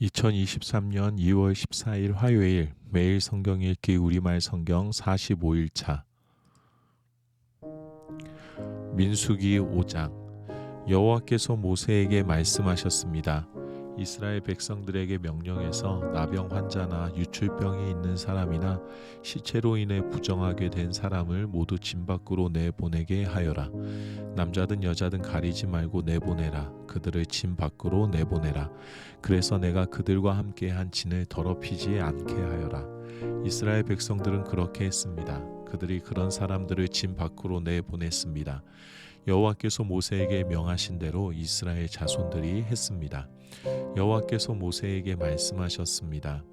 2023년 2월 14일 화요일 매일 성경 읽기 우리말 성경 45일차 민수기 5장 여호와께서 모세에게 말씀하셨습니다. 이스라엘 백성들에게 명령해서 나병 환자나 유출병이 있는 사람이나 시체로 인해 부정하게 된 사람을 모두 진 밖으로 내보내게 하여라. 남자든 여자든 가리지 말고 내보내라. 그들을 진 밖으로 내보내라. 그래서 내가 그들과 함께 한 진을 더럽히지 않게 하여라. 이스라엘 백성들은 그렇게 했습니다. 그들이 그런 사람들을 진 밖으로 내보냈습니다. 여호와께서 모세에게 명하신 대로 이스라엘 자손들이 했습니다. 여호와께서 모세에게 말씀하셨습니다.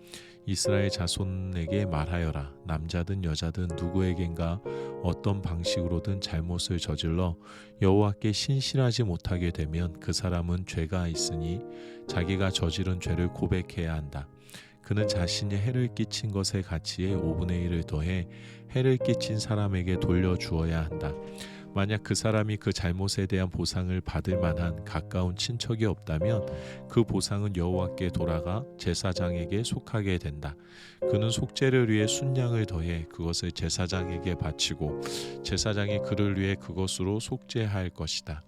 이스라엘 자손에게 말하여라. 남자든 여자든 누구에겐가 어떤 방식으로든 잘못을 저질러 여호와께 신실하지 못하게 되면 그 사람은 죄가 있으니 자기가 저지른 죄를 고백해야 한다. 그는 자신이 해를 끼친 것의 가치에 5분의 1을 더해 해를 끼친 사람에게 돌려주어야 한다. 만약 그 사람이 그 잘못에 대한 보상을 받을 만한 가까운 친척이 없다면 그 보상은 여호와께 돌아가 제사장에게 속하게 된다. 그는 속죄를 위해 순양을 더해 그것을 제사장에게 바치고 제사장이 그를 위해 그것으로 속죄할 것이다.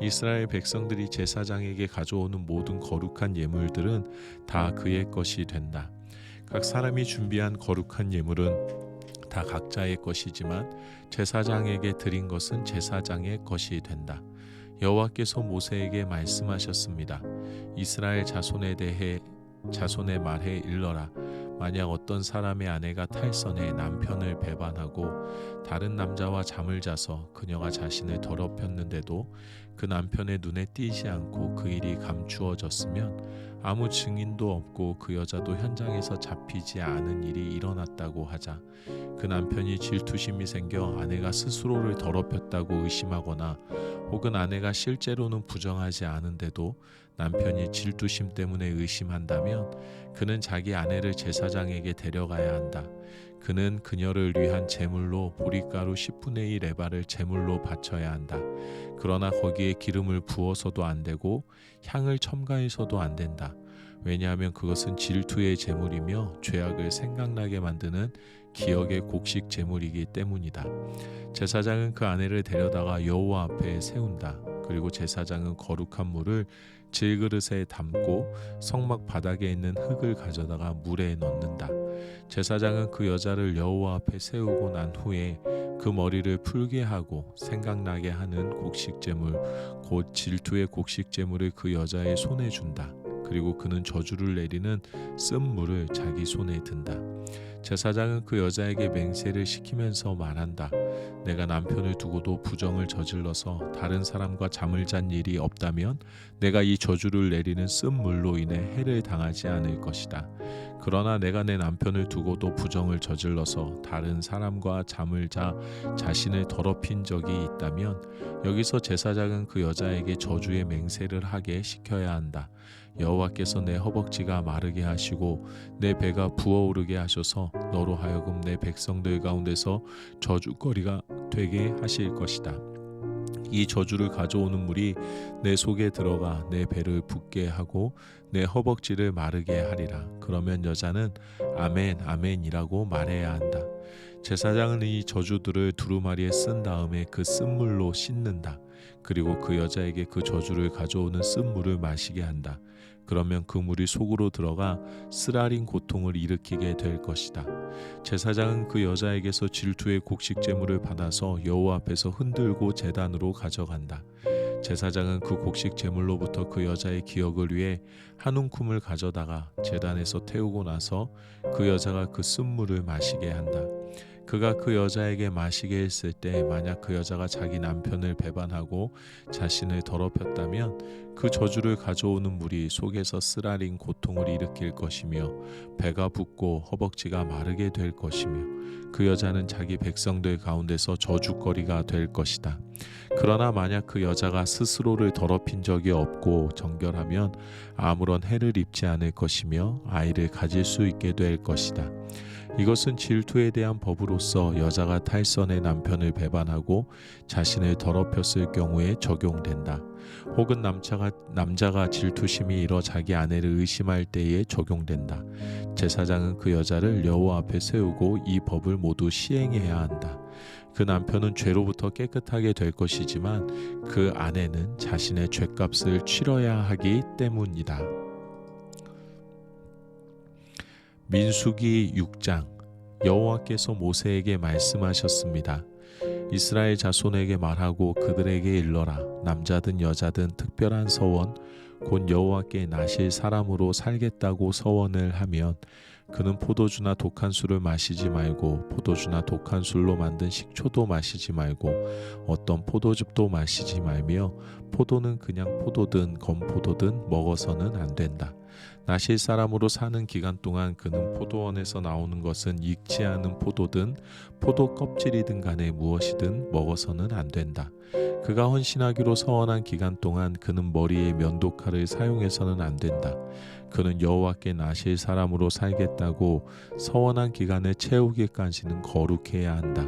이스라엘 백성들이 제사장에게 가져오는 모든 거룩한 예물들은 다 그의 것이 된다. 각 사람이 준비한 거룩한 예물은 다 각자의 것이지만 제사장에게 드린 것은 제사장의 것이 된다. 여호와께서 모세에게 말씀하셨습니다. 이스라엘 자손에 대해 자손의 말에 일러라. 만약 어떤 사람의 아내가 탈선해 남편을 배반하고 다른 남자와 잠을 자서 그녀가 자신을 더럽혔는데도 그 남편의 눈에 띄지 않고 그 일이 감추어졌으면 아무 증인도 없고 그 여자도 현장에서 잡히지 않은 일이 일어났다고 하자 그 남편이 질투심이 생겨 아내가 스스로를 더럽혔다고 의심하거나 혹은 아내가 실제로는 부정하지 않은데도 남편이 질투심 때문에 의심한다면 그는 자기 아내를 제사장에게 데려가야 한다. 그는 그녀를 위한 제물로 보리가루 10분의 1 에바를 제물로 바쳐야 한다. 그러나 거기에 기름을 부어서도 안 되고 향을 첨가해서도 안 된다. 왜냐하면 그것은 질투의 제물이며 죄악을 생각나게 만드는 기억의 곡식 제물이기 때문이다. 제사장은 그 아내를 데려다가 여호와 앞에 세운다. 그리고 제사장은 거룩한 물을 질그릇에 담고 성막 바닥에 있는 흙을 가져다가 물에 넣는다. 제사장은 그 여자를 여호와 앞에 세우고 난 후에 그 머리를 풀게 하고 생각나게 하는 곡식 제물 곧 질투의 곡식 제물을 그 여자의 손에 준다. 그리고 그는 저주를 내리는 쓴 물을 자기 손에 든다. 제사장은 그 여자에게 맹세를 시키면서 말한다. 내가 남편을 두고도 부정을 저질러서 다른 사람과 잠을 잔 일이 없다면 내가 이 저주를 내리는 쓴 물로 인해 해를 당하지 않을 것이다. 그러나 내가 내 남편을 두고도 부정을 저질러서 다른 사람과 잠을 자 자신을 더럽힌 적이 있다면 여기서 제사장은 그 여자에게 저주의 맹세를 하게 시켜야 한다. 여호와께서 내 허벅지가 마르게 하시고 내 배가 부어오르게 하셔서 너로 하여금 내 백성들 가운데서 저주거리가 되게 하실 것이다. 이 저주를 가져오는 물이 내 속에 들어가 내 배를 붓게 하고 내 허벅지를 마르게 하리라. 그러면 여자는 아멘 아멘이라고 말해야 한다. 제사장은 이 저주들을 두루마리에 쓴 다음에 그 쓴물로 씻는다. 그리고 그 여자에게 그 저주를 가져오는 쓴물을 마시게 한다. 그러면 그 물이 속으로 들어가 쓰라린 고통을 일으키게 될 것이다. 제사장은 그 여자에게서 질투의 곡식 제물을 받아서 여호와 앞에서 흔들고 제단으로 가져간다. 제사장은 그 곡식 제물로부터 그 여자의 기억을 위해 한 움큼을 가져다가 제단에서 태우고 나서 그 여자가 그 쓴물을 마시게 한다. 그가 그 여자에게 마시게 했을 때 만약 그 여자가 자기 남편을 배반하고 자신을 더럽혔다면 그 저주를 가져오는 물이 속에서 쓰라린 고통을 일으킬 것이며 배가 붓고 허벅지가 마르게 될 것이며 그 여자는 자기 백성들 가운데서 저주거리가 될 것이다. 그러나 만약 그 여자가 스스로를 더럽힌 적이 없고 정결하면 아무런 해를 입지 않을 것이며 아이를 가질 수 있게 될 것이다. 이것은 질투에 대한 법으로서 여자가 탈선의 남편을 배반하고 자신을 더럽혔을 경우에 적용된다. 혹은 남자가 남자가 질투심이 일어 자기 아내를 의심할 때에 적용된다. 제사장은 그 여자를 여호와 앞에 세우고 이 법을 모두 시행해야 한다. 그 남편은 죄로부터 깨끗하게 될 것이지만 그 아내는 자신의 죄값을 치러야 하기 때문이다. 민수기 6장 여호와께서 모세에게 말씀하셨습니다. 이스라엘 자손에게 말하고 그들에게 일러라 남자든 여자든 특별한 서원 곧 여호와께 나실 사람으로 살겠다고 서원을 하면 그는 포도주나 독한 술을 마시지 말고 포도주나 독한 술로 만든 식초도 마시지 말고 어떤 포도즙도 마시지 말며 포도는 그냥 포도든 건포도든 먹어서는 안 된다. 나실 사람으로 사는 기간 동안 그는 포도원에서 나오는 것은 익지 않은 포도든 포도 껍질이든 간에 무엇이든 먹어서는 안 된다. 그가 헌신하기로 서원한 기간 동안 그는 머리에 면도칼을 사용해서는 안 된다. 그는 여호와께 나실 사람으로 살겠다고 서원한 기간을 채우기까지는 거룩해야 한다.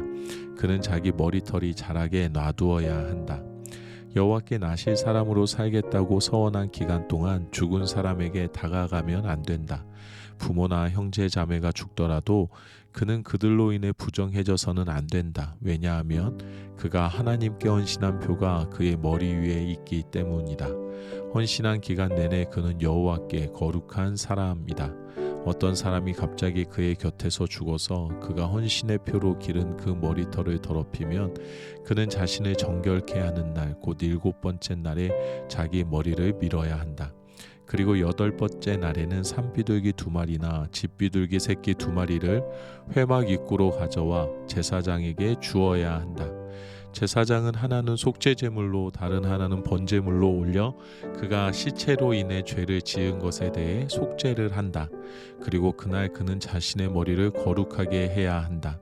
그는 자기 머리털이 자라게 놔두어야 한다. 여호와께 나실 사람으로 살겠다고 서원한 기간 동안 죽은 사람에게 다가가면 안 된다. 부모나 형제 자매가 죽더라도 그는 그들로 인해 부정해져서는 안 된다. 왜냐하면 그가 하나님께 헌신한 표가 그의 머리 위에 있기 때문이다. 헌신한 기간 내내 그는 여호와께 거룩한 사람이다. 어떤 사람이 갑자기 그의 곁에서 죽어서 그가 헌신의 표로 기른 그 머리털을 더럽히면 그는 자신을 정결케 하는 날 곧 일곱 번째 날에 자기 머리를 밀어야 한다. 그리고 여덟 번째 날에는 산비둘기 두 마리나 집비둘기 새끼 두 마리를 회막 입구로 가져와 제사장에게 주어야 한다. 제사장은 하나는 속죄 제물로 다른 하나는 번제물로 올려 그가 시체로 인해 죄를 지은 것에 대해 속죄를 한다. 그리고 그날 그는 자신의 머리를 거룩하게 해야 한다.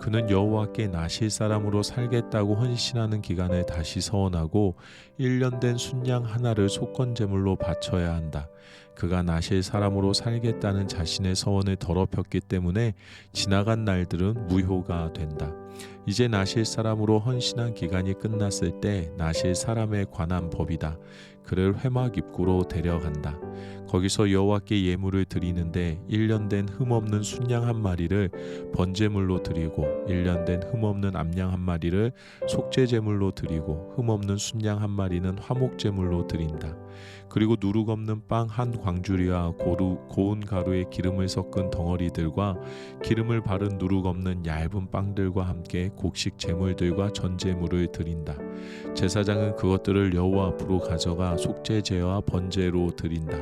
그는 여호와께 나실 사람으로 살겠다고 헌신하는 기간을 다시 서원하고 1년 된 순양 하나를 속건 제물로 바쳐야 한다. 그가 나실 사람으로 살겠다는 자신의 서원을 더럽혔기 때문에 지나간 날들은 무효가 된다. 이제 나실 사람으로 헌신한 기간이 끝났을 때 나실 사람에 관한 법이다. 그를 회막 입구로 데려간다. 거기서 여호와께 예물을 드리는데 1년 된 흠없는 순양 한 마리를 번제물로 드리고 1년 된 흠없는 암양 한 마리를 속죄 제물로 드리고 흠없는 순양 한 마리는 화목 제물로 드린다. 그리고 누룩 없는 빵 한 광주리와 고루, 고운 가루에 기름을 섞은 덩어리들과 기름을 바른 누룩 없는 얇은 빵들과 함께 곡식 제물들과 전제물을 드린다. 제사장은 그것들을 여호와 앞으로 가져가 속죄제와 번제로 드린다.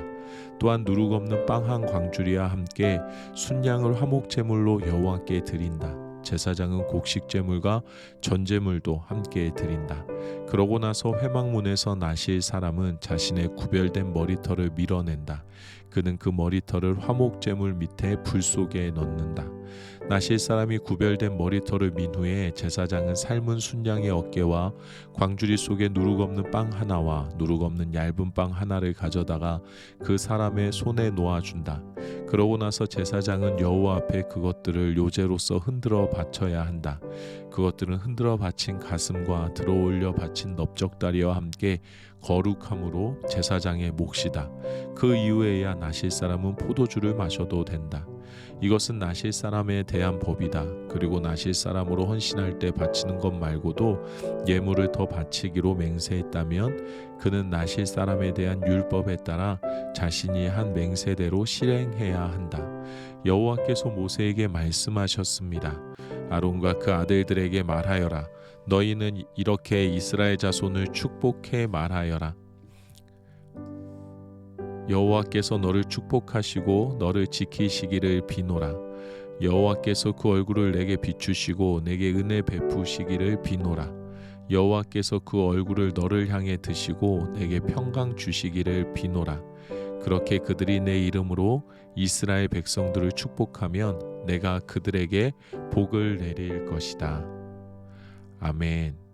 또한 누룩 없는 빵 한 광주리와 함께 순양을 화목 제물로 여호와께 드린다. 제사장은 곡식 제물과 전제물도 함께 드린다. 그러고 나서 회막문에서 나실 사람은 자신의 구별된 머리털을 밀어낸다. 그는 그 머리털을 화목 제물 밑에 불 속에 넣는다. 나실 사람이 구별된 머리털을 민 후에 제사장은 삶은 순양의 어깨와 광주리 속에 누룩 없는 빵 하나와 누룩 없는 얇은 빵 하나를 가져다가 그 사람의 손에 놓아준다. 그러고 나서 제사장은 여호와 앞에 그것들을 요제로서 흔들어 바쳐야 한다. 그것들은 흔들어 바친 가슴과 들어올려 바친 넓적다리와 함께 거룩함으로 제사장의 몫이다. 그 이후에야 나실 사람은 포도주를 마셔도 된다. 이것은 나실 사람에 대한 법이다. 그리고 나실 사람으로 헌신할 때 바치는 것 말고도 예물을 더 바치기로 맹세했다면 그는 나실 사람에 대한 율법에 따라 자신이 한 맹세대로 실행해야 한다. 여호와께서 모세에게 말씀하셨습니다. 아론과 그 아들들에게 말하여라. 너희는 이렇게 이스라엘 자손을 축복해 말하여라. 여호와께서 너를 축복하시고 너를 지키시기를 비노라. 여호와께서 그 얼굴을 내게 비추시고 내게 은혜 베푸시기를 비노라. 여호와께서 그 얼굴을 너를 향해 드시고 내게 평강 주시기를 비노라. 그렇게 그들이 내 이름으로 이스라엘 백성들을 축복하면 내가 그들에게 복을 내릴 것이다. 아멘.